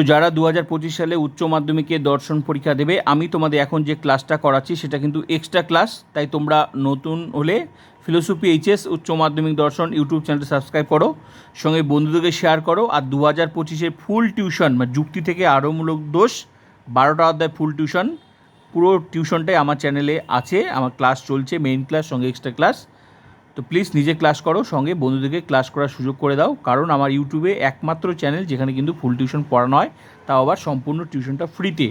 তো যারা দু হাজার পঁচিশ সালে উচ্চ মাধ্যমিকে দর্শন পরীক্ষা দেবে, আমি তোমাদের এখন যে ক্লাসটা করাচ্ছি সেটা কিন্তু এক্সট্রা ক্লাস তাই তোমরা নতুন হলে ফিলোসফি এইচএস উচ্চ মাধ্যমিক দর্শন ইউটিউব চ্যানেলটা সাবস্ক্রাইব করো, সঙ্গে বন্ধুদেরকে শেয়ার করো, আর দু হাজার পঁচিশের ফুল টিউশন মানে যুক্তি থেকে আরোমূলক দোষ, বারোটা অধ্যায় ফুল টিউশন পুরো টিউশনটাই আমার চ্যানেলে আছে, আমার ক্লাস চলছে মেইন ক্লাস সঙ্গে এক্সট্রা ক্লাস তো প্লিজ নিজে ক্লাস করো, সঙ্গে বন্ধুদেরকে ক্লাস করার সুযোগ করে দাও। কারণ আমার ইউটিউবে একমাত্র চ্যানেল যেখানে কিন্তু ফুল টিউশন পড়ানো হয়, তাও আবার সম্পূর্ণ টিউশনটা ফ্রিতে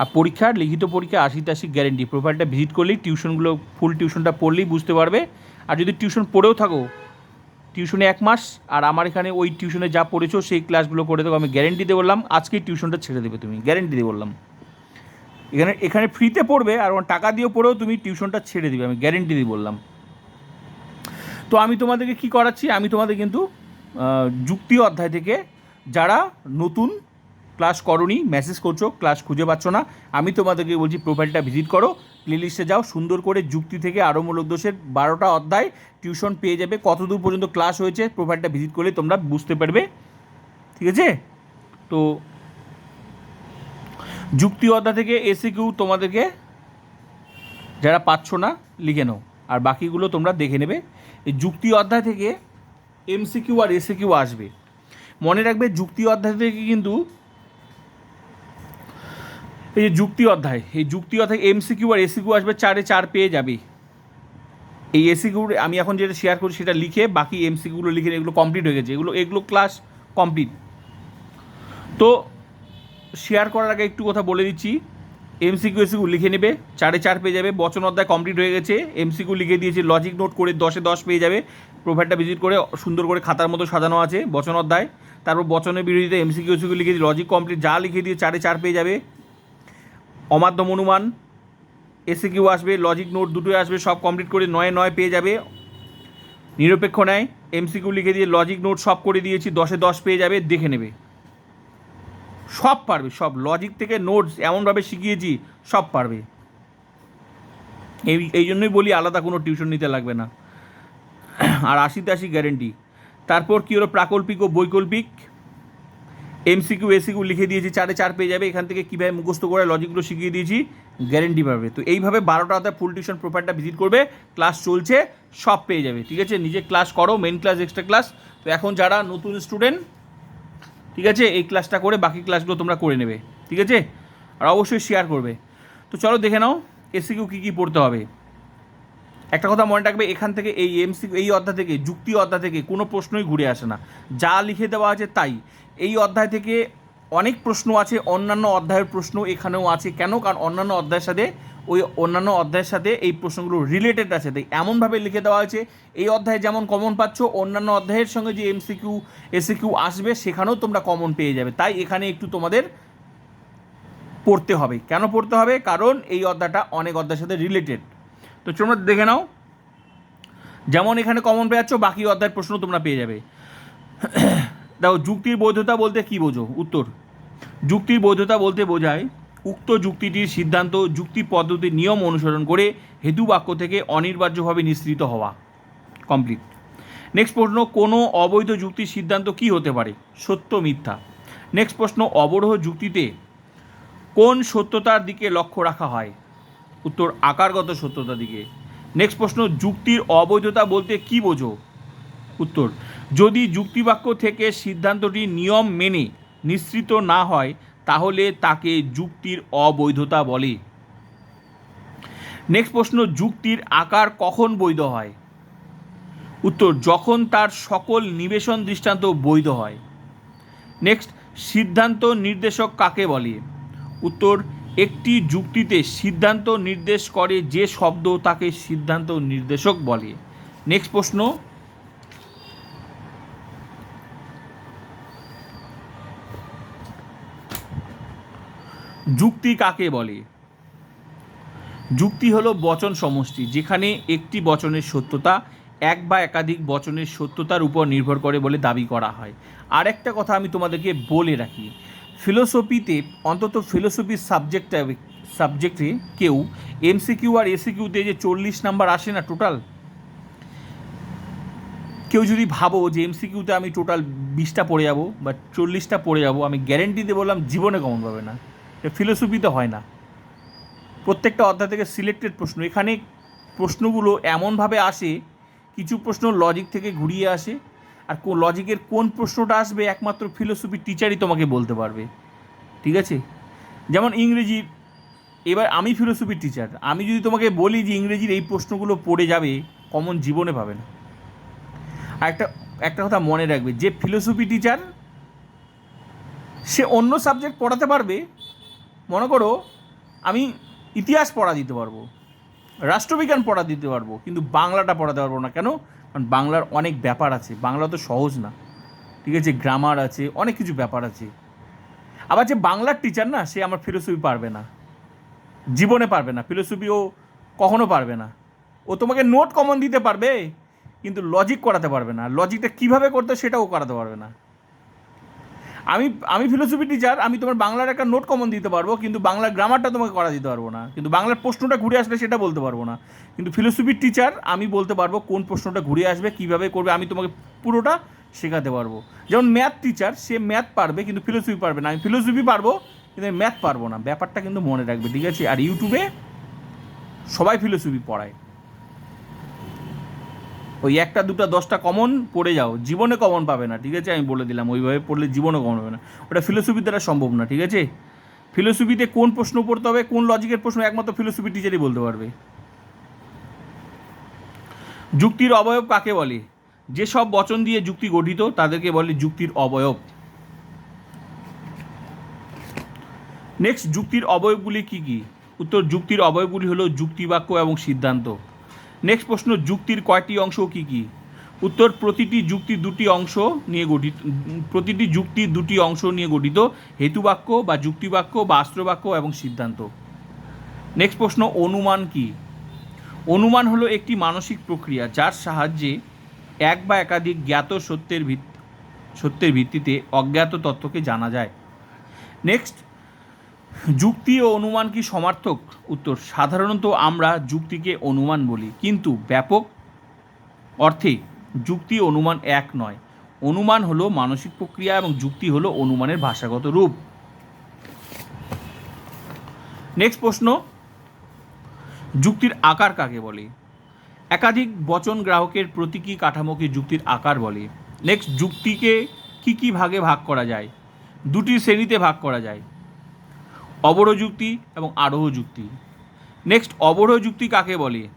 আর পরীক্ষার, লিখিত পরীক্ষা আশি তাশি গ্যারেন্টি প্রোফাইলটা ভিজিট করলেই টিউশনগুলো ফুল টিউশনটা পড়লেই বুঝতে পারবে। আর যদি টিউশন পড়েও থাকো টিউশনে এক মাস, আর আমার এখানে ওই টিউশনে যা পড়েছো, সেই ক্লাসগুলো করে দেবো, আমি গ্যারেন্টি দিয়ে বললাম আজকেই টিউশনটা ছেড়ে দেবে তুমি গ্যারেন্টি দিয়ে বললাম। এখানে এখানে ফ্রিতে পড়বে, আর টাকা দিয়েও পড়েও তুমি টিউশনটা ছেড়ে দেবে, আমি গ্যারেন্টি দিয়ে বললাম। তো আমি তোমাদেরকে কি করাচ্ছি? আমি তোমাদের কিন্তু যুক্তি অধ্যায় থেকে যারা নতুন ক্লাস করনি মেসেজ করছ ক্লাস খুঁজে পাচ্ছ না, আমি তোমাদেরকে বলছি প্রোফাইলটা ভিজিট করো প্লেলিস্টে যাও, সুন্দর করে যুক্তি থেকে আরোমূলক দোষের বারোটা অধ্যায় টিউশন পেয়ে যাবে। কতদূর পর্যন্ত ক্লাস হয়েছে প্রোফাইলটা ভিজিট করলে তোমরা বুঝতে পারবে। ঠিক আছে? তো যুক্তি অধ্যায় থেকে এসে কিউ তোমাদেরকে, যারা পাচ্ছ না, লিখে নাও। আর বাকিগুলো তোমরা দেখে নেবে। এই যুক্তি অধ্যায় থেকে এমসিকিউ আর এসিকিউ আসবে। মনে রাখবে যুক্তি অধ্যায় থেকে কিন্তু এই যে যুক্তি অধ্যায়, এই যুক্তি অধ্যায় এমসিকিউ আর এসিকিউ আসবে, চারে চার পেয়ে যাবে। এই এসিকিউ আমি এখন যেটা শেয়ার করি সেটা লিখে বাকি এমসিকিউগুলো লিখে এগুলো কমপ্লিট হয়ে গেছে। এগুলো এগুলো ক্লাস কমপ্লিট তো শেয়ার করার আগে একটু কথা বলে দিচ্ছি এমসিকিউ এসিকিউ লিখে নেবে, চারে চার পেয়ে যাবে, বচন অধ্যায় কমপ্লিট হয়ে গেছে। এমসিকিউ লিখে দিয়েছি লজিক নোট করে দশে দশ পেয়ে যাবে প্রোফাইলটা ভিজিট করে সুন্দর করে খাতার মতো সাজানো আছে, বচন অধ্যায়। তারপর বচনের বিরোধিতা এমসিকিউ এসিকিউ লিখে দিয়ে লজিক কমপ্লিট যা লিখে দিয়ে চারে চার পেয়ে যাবে। অমাধ্যম অনুমান এসে কিউ আসবে লজিক নোট দুটোই আসবে, সব কমপ্লিট করে নয় নয় পেয়ে যাবে। নিরপেক্ষ নেয় এমসিকিউ লিখে দিয়ে লজিক নোট সব করে দিয়েছি, দশে দশ পেয়ে যাবে, দেখে নেবে। সব পারবে, সব লজিক থেকে নোটস এমনভাবে শিখিয়েছি, সব পারবে। এই এই জন্যই বলি আলাদা কোনো টিউশন নিতে লাগবে না। আর আশিতে আশি গ্যারেন্টি তারপর কী হলো? প্রাকল্পিক ও বৈকল্পিক। এমসিকিউ এসিকিউ লিখে দিয়েছি, চারে চার পেয়ে যাবে, এখান থেকে কীভাবে মুখস্থ করে লজিকগুলো শিখিয়ে দিয়েছি গ্যারেন্টি পাবে। তো এইভাবে বারোটা হাতে ফুল টিউশন প্রোফাইলটা ভিজিট করবে ক্লাস চলছে, সব পেয়ে যাবে, ঠিক আছে? নিজে ক্লাস করো মেন ক্লাস এক্সট্রা ক্লাস তো এখন যারা নতুন স্টুডেন্ট ঠিক আছে? এই ক্লাসটা করে বাকি ক্লাসগুলো তোমরা করে নেবে, ঠিক আছে? আর অবশ্যই শেয়ার করবে। তো চলো দেখে নাও এসিকিউ কী কী পড়তে হবে। একটা কথা মনে রাখবে, এখান থেকে এই এমসি এই অধ্যায় থেকে, যুক্তি অধ্যায় থেকে কোনো প্রশ্নই ঘুরে আসে না। যা লিখে দেওয়া আছে তাই। এই অধ্যায় থেকে অনেক প্রশ্ন আছে, অন্যান্য অধ্যায়ের প্রশ্ন এখানেও আছে। কেন? কারণ অন্যান্য অধ্যায়ের সাথে ওই অন্যান্য অধ্যায়ের সাথে এই প্রশ্নগুলো রিলেটেড আছে। তাই এমনভাবে লিখে দেওয়া হয়েছে, এই অধ্যায়ে যেমন কমন পাচ্ছ, অন্যান্য অধ্যায়ের সঙ্গে যে এমসিকিউ এসিকিউ আসবে, সেখানেও তোমরা কমন পেয়ে যাবে। তাই এখানে একটু তোমাদের পড়তে হবে। কেন পড়তে হবে? কারণ এই অধ্যায়টা অনেক অধ্যায়ের সাথে রিলেটেড তো তোমরা দেখে নাও। যেমন এখানে কমন পেয়ে যাচ্ছ, বাকি অধ্যায়ের প্রশ্ন তোমরা পেয়ে যাবে। দেখো, যুক্তির বৈধতা বলতে কি বোঝো? উত্তর, যুক্তির বৈধতা বলতে বোঝায় উক্ত যুক্তিটির সিদ্ধান্ত যুক্তি পদ্ধতির নিয়ম অনুসরণ করে হেতু বাক্য থেকে অনির্বার্যভাবে নিঃসৃত হওয়া। কমপ্লিট। নেক্সট প্রশ্ন, কোনো অবৈধ যুক্তির সিদ্ধান্ত কি হতে পারে? সত্য, মিথ্যা। নেক্সট প্রশ্ন, অবরোহ যুক্তিতে কোন সত্যতার দিকে লক্ষ্য রাখা হয়? উত্তর, আকারগত সত্যতার দিকে। নেক্সট প্রশ্ন, যুক্তির অবৈধতা বলতে কি বোঝো? উত্তর, যদি যুক্তিবাক্য থেকে সিদ্ধান্তটি নিয়ম মেনে নিঃসৃত না হয় তাহলে তাকে যুক্তির অবৈধতা বলে। নেক্সট প্রশ্ন, যুক্তির আকার কখন বৈধ হয়? উত্তর, যখন তার সকল নিবেশন দৃষ্টান্ত বৈধ হয়। নেক্সট, সিদ্ধান্ত নির্দেশক কাকে বলে? উত্তর, একটি যুক্তিতে সিদ্ধান্ত নির্দেশ করে যে শব্দ তাকে সিদ্ধান্ত নির্দেশক বলে। নেক্সট প্রশ্ন যুক্তি কাকে বলে? যুক্তি হলো বচন সমষ্টি, যেখানে একটি বচনের সত্যতা এক বা একাধিক বচনের সত্যতার উপর নির্ভর করে বলে দাবি করা হয়। আর একটা কথা আমি তোমাদেরকে বলে রাখি ফিলোসফিতে অন্তত ফিলোসফির সাবজেক্টটা সাবজেক্টে কেউ এমসিকিউ আর এসিকিউতে যে চল্লিশ নাম্বার আসে না টোটাল কেউ যদি ভাবো যে এমসিকিউতে আমি টোটাল বিশটা পড়ে যাব বা চল্লিশটা পড়ে যাব, আমি গ্যারেন্টি দিয়ে বললাম জীবনে কমন পাবে না। ফিলোসফিতে হয় না। প্রত্যেকটা অধ্যায় থেকে সিলেক্টেড প্রশ্ন। এখানে প্রশ্নগুলো এমনভাবে আসে, কিছু প্রশ্ন লজিক থেকে ঘুরিয়ে আসে, আর কো লজিকের কোন প্রশ্নটা আসবে একমাত্র ফিলোসফির টিচারই তোমাকে বলতে পারবে। ঠিক আছে? যেমন ইংরেজির এবার আমি ফিলোসফি টিচার আমি যদি তোমাকে বলি যে ইংরেজির এই প্রশ্নগুলো পড়ে যাবে কমন জীবনে পাবে না। আর একটা একটা কথা মনে রাখবে, যে ফিলোসফি টিচার সে অন্য সাবজেক্ট পড়াতে পারবে মনে করো, আমি ইতিহাস পড়া দিতে পারব, রাষ্ট্রবিজ্ঞান পড়া দিতে পারব, কিন্তু বাংলাটা পড়াতে পারব না। কেন? কারণ বাংলার অনেক ব্যাপার আছে। বাংলা তো সহজ না। ঠিক আছে, গ্রামার আছে, অনেক কিছু ব্যাপার আছে। আবার যে বাংলার টিচার না, সে আমার ফিলোসফি পারবে না। জীবনে পারবে না। ফিলোসফি ও কখনো পারবে না। ও তোমাকে নোট কমন দিতে পারবে, কিন্তু লজিক করাতে পারবে না। লজিকটা কীভাবে করতে সেটাও করাতে পারবে না। আমি আমি ফিলোসফি টিচার আমি তোমার বাংলার একটা নোট কমন দিতে পারব, কিন্তু বাংলার গ্রামারটা তোমাকে করা দিতে পারব না। কিন্তু বাংলার প্রশ্নটা ঘুরে আসলে সেটা বলতে পারব না। কিন্তু ফিলোসফির টিচার আমি বলতে পারব কোন প্রশ্নটা ঘুরে আসবে, কীভাবে করবে, আমি তোমাকে পুরোটা শেখাতে পারব। যেমন ম্যাথ টিচার সে ম্যাথ পারবে, কিন্তু ফিলোসফি পারবে না। আমি ফিলোসফি পারব, কিন্তু আমি ম্যাথ পারব না। ব্যাপারটা কিন্তু মনে রাখবে, ঠিক আছে? আর ইউটিউবে সবাই ফিলোসফি পড়ায়। ওই একটা, দুটা, দশটা কমন পড়ে যাও। জীবনে কমন পাবে না, ঠিক আছে? আমি বলে দিলাম, ওইভাবে পড়লে জীবনে কমন পাবে না। ওটা ফিলোসফি দ্বারা সম্ভব না, ঠিক আছে? ফিলোসফিতে কোন প্রশ্ন পড়তে হবে, কোন লজিকের প্রশ্ন, একমাত্র ফিলোসফি টিচারই বলতে পারবে। যুক্তির অবয়ব কাকে বলে? যেসব বচন দিয়ে যুক্তি গঠিত, তাদেরকে বলে যুক্তির অবয়ব। নেক্সট যুক্তির অবয়বগুলি কি কি? উত্তর, যুক্তির অবয়বগুলি হলো যুক্তিবাক্য এবং সিদ্ধান্ত। নেক্সট প্রশ্ন, যুক্তির কয়টি অংশ কি কি? উত্তর, প্রতিটি যুক্তি দুটি অংশ নিয়ে গঠিত, প্রতিটি যুক্তি দুটি অংশ নিয়ে গঠিত হেতুবাক্য বা যুক্তিবাক্য বা আশ্রবাক্য এবং সিদ্ধান্ত। নেক্সট প্রশ্ন, অনুমান কি? অনুমান হলো একটি মানসিক প্রক্রিয়া যার সাহায্যে এক বা একাধিক জ্ঞাত সত্যের ভিত, সত্যের ভিত্তিতে অজ্ঞাত তত্ত্বকে জানা যায়। নেক্সট যুক্তি ও অনুমান কি সমার্থক? উত্তর, সাধারণত আমরা যুক্তিকে অনুমান বলি, কিন্তু ব্যাপক অর্থে যুক্তি অনুমান এক নয়। অনুমান হলো মানসিক প্রক্রিয়া এবং যুক্তি হলো অনুমানের ভাষাগত রূপ। নেক্সট প্রশ্ন, যুক্তির আকার কাকে বলে? একাধিক বচন গ্রাহকের প্রতীকী কাঠামোকে যুক্তির আকার বলে। নেক্সট যুক্তিকে কি কি ভাগে ভাগ করা যায়? দুটি শ্রেণীতে ভাগ করা যায়। অবরোহ যুক্তি এবং আরোহ যুক্তি। নেক্সট অবরোহ যুক্তি কাকে বলে?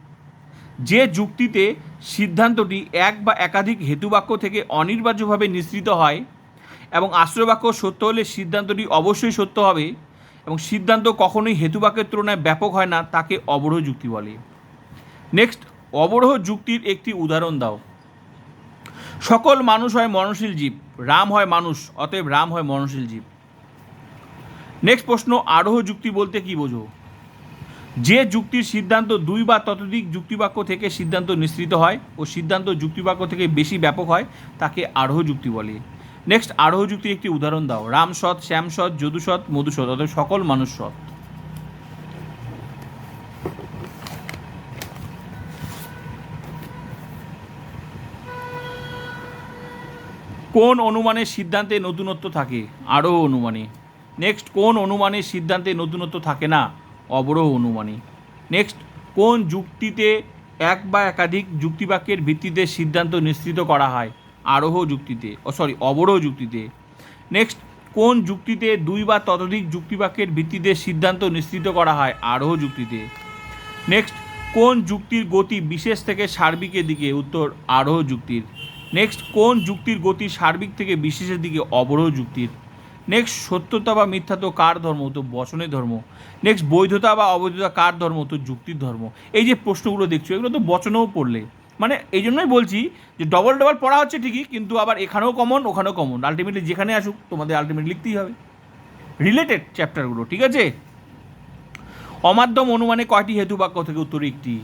যে যুক্তিতে সিদ্ধান্তটি এক বা একাধিক হেতুবাক্য থেকে অনির্বার্যভাবে নিঃসৃত হয় এবং আশ্রয়বাক্য সত্য হলে সিদ্ধান্তটি অবশ্যই সত্য হবে এবং সিদ্ধান্ত কখনোই হেতুবাক্যের তুলনায় ব্যাপক হয় না, তাকে অবরোহ যুক্তি বলে। নেক্সট অবরোহ যুক্তির একটি উদাহরণ দাও। সকল মানুষ হয় মননশীল জীব, রাম হয় মানুষ, অতএব রাম হয় মননশীল জীব। নেক্সট প্রশ্ন, আরোহ যুক্তি বলতে কি বোঝো? যে যুক্তির সিদ্ধান্ত দুই বা ততোধিক যুক্তিবাক্য থেকে সিদ্ধান্ত নিঃসৃত হয় ও সিদ্ধান্ত যুক্তিবাক্য থেকে বেশি ব্যাপক হয়, তাকে আরোহ যুক্তি বলে। নেক্সট আরোহ যুক্তির একটি উদাহরণ দাও। রাম সৎ, শ্যাম সৎ, যদু সৎ, মধু সৎ, অর্থাৎ সকল মানুষ সৎ। কোন অনুমানের সিদ্ধান্তে নতুনত্ব থাকে? আরোহ অনুমানে। নেক্সট কোন অনুমানের সিদ্ধান্তে নতুনত্ব থাকে না? অবরোহ অনুমানে নেক্সট কোন যুক্তিতে এক বা একাধিক যুক্তিবাক্যের ভিত্তিতে সিদ্ধান্ত নিশ্চিত করা হয়? আরোহ যুক্তিতে, ও সরি অবরোহ যুক্তিতে। নেক্সট কোন যুক্তিতে দুই বা ততোধিক যুক্তিবাক্যের ভিত্তিতে সিদ্ধান্ত নিশ্চিত করা হয়? আরোহ যুক্তিতে। নেক্সট কোন যুক্তির গতি বিশেষ থেকে সার্বিকের দিকে? উত্তর, আরোহ যুক্তির। নেক্সট কোন যুক্তির গতি সার্বিক থেকে বিশেষের দিকে? অবরোহ যুক্তির। নেক্সট সত্যতা বা মিথ্যা তো কার ধর্ম? তো বচনের ধর্ম। নেক্সট বৈধতা বা অবৈধতা কার ধর্ম? তো যুক্তির ধর্ম। এই যে প্রশ্নগুলো দেখছ, এগুলো তো বচনেও পড়লে। মানে এই জন্যই বলছি যে ডবল ডবল পড়া হচ্ছে ঠিকই, কিন্তু আবার এখানেও কমন ওখানেও কমন আলটিমেটলি যেখানে আসুক, তোমাদের আলটিমেটলি লিখতেই হবে। রিলেটেড চ্যাপ্টারগুলো ঠিক আছে? অমাধ্যম অনুমানে কয়টি হেতু বাক্য থেকে উত্তর একটি?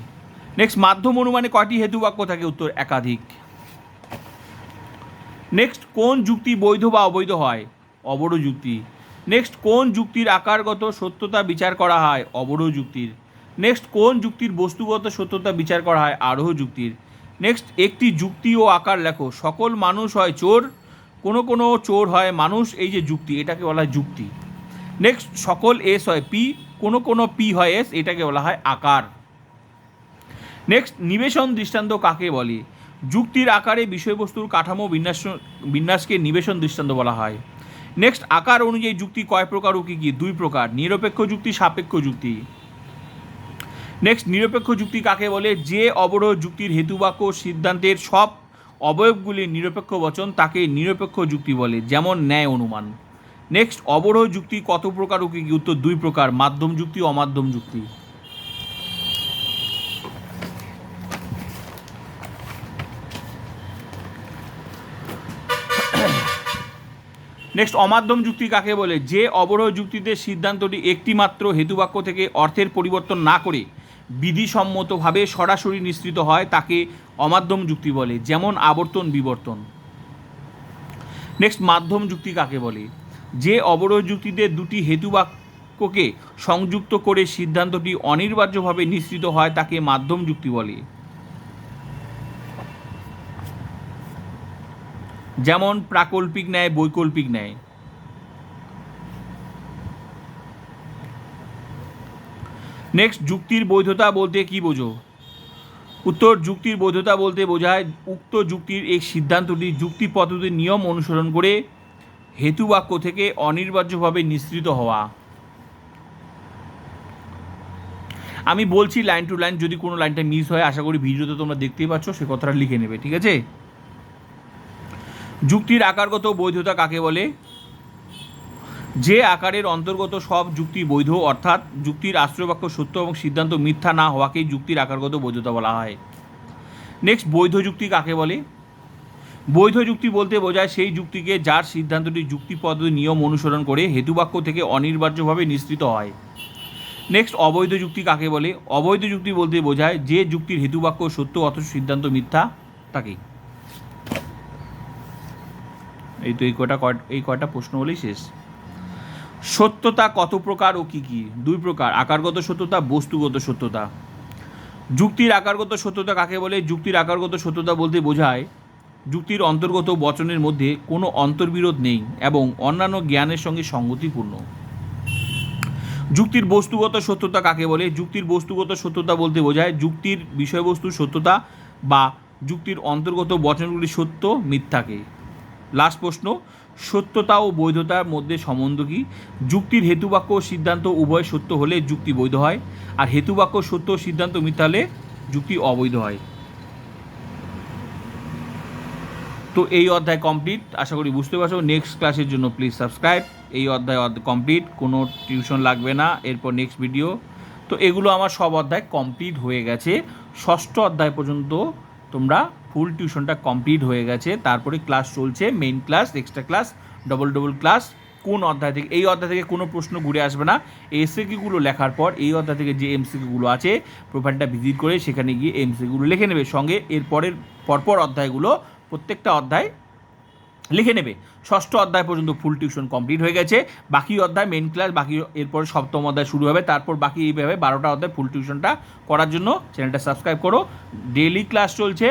নেক্সট মাধ্যম অনুমানে কয়টি হেতুবাক্য থাকে উত্তর একাধিক? নেক্সট কোন যুক্তি বৈধ বা অবৈধ হয়? অবরোহ যুক্তি। নেক্সট কোন যুক্তির আকারগত সত্যতা বিচার করা হয়? অবরোহ যুক্তির। নেক্সট কোন যুক্তির বস্তুগত সত্যতা বিচার করা হয়? আরোহ যুক্তির। নেক্সট একটি যুক্তি ও আকার লেখো। সকল মানুষ হয় চোর, কোনো কোনো চোর হয় মানুষ, এই যে যুক্তি, এটাকে বলা হয় যুক্তি। নেক্সট সকল এস হয় পি, কোনো কোনো পি হয় এস, এটাকে বলা হয় আকার। নেক্সট নিবেশন দৃষ্টান্ত কাকে বলে? যুক্তির আকারে বিষয়বস্তুর কাঠামো বিন্যাস, বিন্যাসকে নিবেশন দৃষ্টান্ত বলা হয়। নেক্সট আকার অনুযায়ী যুক্তি কয় প্রকার ও কী কী? দুই প্রকার। নিরপেক্ষ যুক্তি, সাপেক্ষ যুক্তি। নেক্সট নিরপেক্ষ যুক্তি কাকে বলে? যে অবরোধ যুক্তির হেতুবাক্য সিদ্ধান্তের সব অবয়বগুলির নিরপেক্ষ বচন তাকে নিরপেক্ষ যুক্তি বলে, যেমন ন্যায় অনুমান। নেক্সট অবরোধ যুক্তি কত প্রকার ও কী কী? উত্তর দুই প্রকার, মাধ্যম যুক্তি, অমাধ্যম যুক্তি। নেক্সট অমাধ্যম যুক্তি কাকে বলে? যে অবরোধ যুক্তিতে সিদ্ধান্তটি একটিমাত্র হেতুবাক্য থেকে অর্থের পরিবর্তন না করে বিধিসম্মতভাবে সরাসরি নিঃসৃত হয়, তাকে অমাধ্যম যুক্তি বলে, যেমন আবর্তন বিবর্তন। নেক্সট মাধ্যম যুক্তি কাকে বলে? যে অবরোধ যুক্তিতে দুটি হেতুবাক্যকে সংযুক্ত করে সিদ্ধান্তটি অনিবার্যভাবে নিঃসৃত হয়, তাকে মাধ্যম যুক্তি বলে। যেমন প্রাকল্পিক ন্যায়, বৈকল্পিক ন্যায়। নেক্সট যুক্তির বৈধতা বলতে কি বোঝো? উত্তর, যুক্তির বৈধতা বলতে বোঝায় উক্ত যুক্তির এই সিদ্ধান্তটি যুক্তি পদ্ধতির নিয়ম অনুসরণ করে হেতু বাক্য থেকে অনিবার্যভাবে নিঃসৃত হওয়া। আমি বলছি লাইন টু লাইন যদি কোনো লাইনটা মিস হয়, আশা করি ভিডিওতে তোমরা দেখতেই পাচ্ছ, সে কথাটা লিখে নেবে, ঠিক আছে? যুক্তির আকারগত বৈধতা কাকে বলে? যে আকারের অন্তর্গত সব যুক্তি বৈধ, অর্থাৎ যুক্তির আশ্রয়বাক্য সত্য এবং সিদ্ধান্ত মিথ্যা না হওয়াকেই যুক্তির আকারগত বৈধতা বলা হয়। নেক্সট বৈধ যুক্তি কাকে বলে? বৈধ যুক্তি বলতে বোঝায় সেই যুক্তিকে যার সিদ্ধান্তটি যুক্তিপদ নিয়ম অনুসরণ করে হেতুবাক্য থেকে অনিবার্যভাবে নিঃসৃত হয়। নেক্সট অবৈধ যুক্তি কাকে বলে? অবৈধ যুক্তি বলতে বোঝায় যে যুক্তির হেতুবাক্য সত্য অথচ সিদ্ধান্ত মিথ্যা, তাকেই। এই তো এই কটা এই কয়টা প্রশ্ন হলেই শেষ। সত্যতা কত প্রকার ও কি কি? দুই প্রকার, আকারগত সত্যতা, বস্তুগত সত্যতা। যুক্তির আকারগত সত্যতা কাকে বলে? যুক্তির আকারগত সত্যতা বলতে বোঝায় যুক্তির অন্তর্গত বচনের মধ্যে কোনো অন্তর্বিরোধ নেই এবং অন্যান্য জ্ঞানের সঙ্গে সঙ্গতিপূর্ণ। যুক্তির বস্তুগত সত্যতা কাকে বলে? যুক্তির বস্তুগত সত্যতা বলতে বোঝায় যুক্তির বিষয়বস্তু সত্যতা বা যুক্তির অন্তর্গত বচনগুলি সত্য মিথ্যাকে। লাস্ট প্রশ্ন, সত্যতা ও বৈধতার মধ্যে সম্বন্ধ কি? যুক্তির হেতুবাক্য ও সিদ্ধান্ত উভয় সত্য হলে যুক্তি বৈধ হয়, আর হেতুবাক্য সত্য সিদ্ধান্ত মিথ্যা যুক্তি অবৈধ হয়। তো এই অধ্যায় কমপ্লিট আশা করি বুঝতে পারছ। নেক্সট ক্লাসের জন্য প্লিজ সাবস্ক্রাইব এই অধ্যায় কমপ্লিট কোনো টিউশন লাগবে না, এরপর নেক্সট ভিডিও তো এগুলো আমার সব অধ্যায় কমপ্লিট হয়ে গেছে। ষষ্ঠ অধ্যায় পর্যন্ত তোমরা ফুল টিউশনটা কমপ্লিট হয়ে গেছে, তারপরে ক্লাস চলছে main class extra class double double class কোন অধ্যায় থেকে, এই অধ্যায় থেকে কোনো প্রশ্ন ঘুরে আসবে না। এসএকিগুলো লেখার পর এই অধ্যায় থেকে যে এমসিকিগুলো আছে প্রোফাইলটা ভিজিট করে সেখানে গিয়ে এমসিকিগুলো লিখে নেবে। সঙ্গে এরপরের পরপর অধ্যায়গুলো, প্রত্যেকটা অধ্যায় লিখে নেবে। ষষ্ঠ অধ্যায় পর্যন্ত ফুল টিউশন কমপ্লিট হয়ে গেছে। বাকি অধ্যায় মেন ক্লাস বাকি এরপর সপ্তম অধ্যায় শুরু হবে। তারপর বাকি এইভাবে বারোটা অধ্যায় ফুল টিউশনটা করার জন্য চ্যানেলটা সাবস্ক্রাইব করো। ডেইলি ক্লাস চলছে।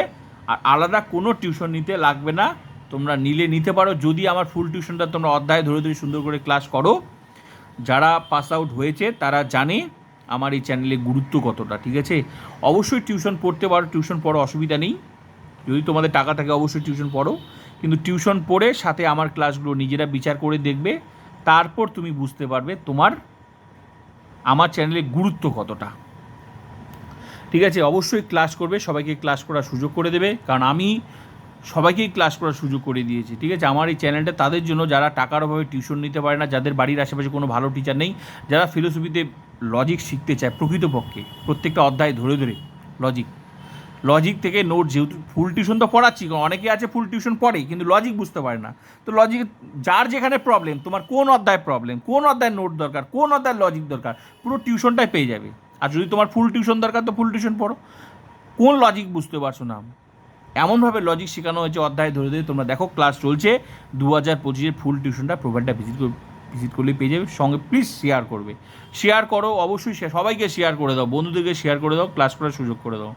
আর আলাদা কোনো টিউশন নিতে লাগবে না। তোমরা নিলে নিতে পারো। যদি আমার ফুল টিউশনটা তোমরা অধ্যায় ধরে ধরে সুন্দর করে ক্লাস করো, যারা পাস আউট হয়েছে তারা জানে আমার এই চ্যানেলে গুরুত্ব কতটা, ঠিক আছে? অবশ্যই টিউশন পড়তে পারো। টিউশন পড়ো অসুবিধা নেই। যদি তোমাদের টাকা থাকে অবশ্যই টিউশন পড়ো। কিন্তু টিউশন পড়ে সাথে আমার ক্লাসগুলো নিজেরা বিচার করে দেখবে, তারপর তুমি বুঝতে পারবে তোমার, আমার চ্যানেলে গুরুত্ব কতটা। ঠিক আছে, অবশ্যই ক্লাস করবে, সবাইকে ক্লাস করার সুযোগ করে দেবে, কারণ আমি সবাইকেই ক্লাস করার সুযোগ করে দিয়েছি, ঠিক আছে? আমার এই চ্যানেলটা তাদের জন্য, যারা টাকার অভাবে টিউশন নিতে পারে না, যাদের বাড়ির আশেপাশে কোনো ভালো টিচার নেই, যারা ফিলোসফিতে লজিক শিখতে চায় প্রকৃতপক্ষে, প্রত্যেকটা অধ্যায় ধরে ধরে লজিক লজিক থেকে নোট যেহেতু ফুল টিউশন তো পড়াচ্ছি অনেকে আছে ফুল টিউশন পড়ে কিন্তু লজিক বুঝতে পারে না। তো লজিক যার যেখানে প্রবলেম তোমার কোন অধ্যায় প্রবলেম কোন অধ্যায় নোট দরকার, কোন অধ্যায় লজিক দরকার, পুরো টিউশনটাই পেয়ে যাবে। আর যদি তোমার ফুল টিউশন দরকার, তো ফুল টিউশন পড়ো। কোন লজিক বুঝতে পারছ না? এমনভাবে লজিক শেখানো হয়েছে অধ্যায় ধরে ধরে, তোমরা দেখো ক্লাস চলছে দু হাজার পঁচিশের ফুল টিউশনটা প্রোফাইলটা ভিজিট ভিজিট করলে পেয়ে যাবে। সঙ্গে প্লিজ শেয়ার করবে। শেয়ার করো, অবশ্যই সবাইকে শেয়ার করে দাও, বন্ধুদেরকে শেয়ার করে দাও ক্লাস করার সুযোগ করে দাও।